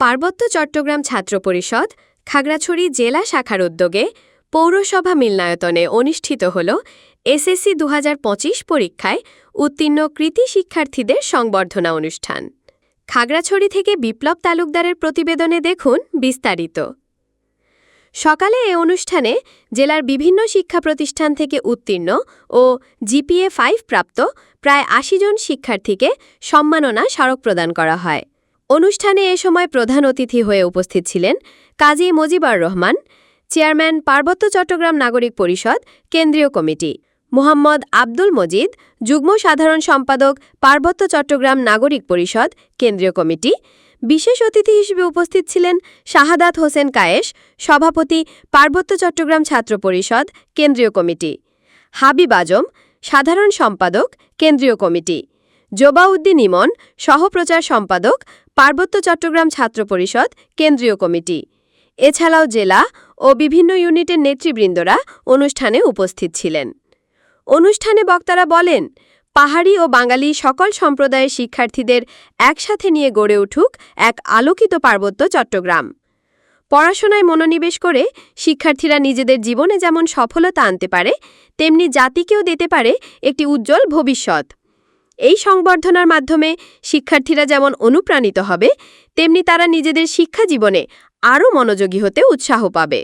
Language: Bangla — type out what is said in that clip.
পার্বত্য চট্টগ্রাম ছাত্র পরিষদ, খাগড়াছড়ি জেলা শাখার উদ্যোগে পৌরসভা মিলনায়তনে অনুষ্ঠিত হল এসএসসি দু হাজার পঁচিশ পরীক্ষায় উত্তীর্ণ কৃতি শিক্ষার্থীদের সংবর্ধনা অনুষ্ঠান। খাগড়াছড়ি থেকে বিপ্লব তালুকদারের প্রতিবেদনে দেখুন বিস্তারিত। সকালে এ অনুষ্ঠানে জেলার বিভিন্ন শিক্ষা প্রতিষ্ঠান থেকে উত্তীর্ণ ও জিপিএ ফাইভ প্রাপ্ত প্রায় আশি জন শিক্ষার্থীকে সম্মাননা স্মারক প্রদান করা হয়। অনুষ্ঠানে এ সময় প্রধান অতিথি হয়ে উপস্থিত ছিলেন কাজী মজিবর রহমান, চেয়ারম্যান পার্বত্য চট্টগ্রাম নাগরিক পরিষদ, কেন্দ্রীয় কমিটি, মোহাম্মদ আব্দুল মজিদ, যুগ্ম সাধারণ সম্পাদক পার্বত্য চট্টগ্রাম নাগরিক পরিষদ, কেন্দ্রীয় কমিটি। বিশেষ অতিথি হিসেবে উপস্থিত ছিলেন শাহাদাত হোসেন কায়েশ, সভাপতি পার্বত্য চট্টগ্রাম ছাত্র পরিষদ, কেন্দ্রীয় কমিটি। হাবিব আজম, সাধারণ সম্পাদক, কেন্দ্রীয় কমিটি। জোবাউদ্দিন ইমন, সহপ্রচার সম্পাদক, পার্বত্য চট্টগ্রাম ছাত্র পরিষদ, কেন্দ্রীয় কমিটি। এছাড়াও জেলা ও বিভিন্ন ইউনিটের নেতৃবৃন্দরা অনুষ্ঠানে উপস্থিত ছিলেন। অনুষ্ঠানে বক্তারা বলেন, পাহাড়ি ও বাঙালি সকল সম্প্রদায়ের শিক্ষার্থীদের একসাথে নিয়ে গড়ে উঠুক এক আলোকিত পার্বত্য চট্টগ্রাম। পড়াশোনায় মনোনিবেশ করে শিক্ষার্থীরা নিজেদের জীবনে যেমন সফলতা আনতে পারে, তেমনি জাতিকেও দিতে পারে একটি উজ্জ্বল ভবিষ্যৎ। এই সংবর্ধনার মাধ্যমে শিক্ষার্থীরা যেমন অনুপ্রাণিত হবে, তেমনি তারা নিজেদের শিক্ষা জীবনে আরও মনোযোগী হতে উৎসাহ পাবে।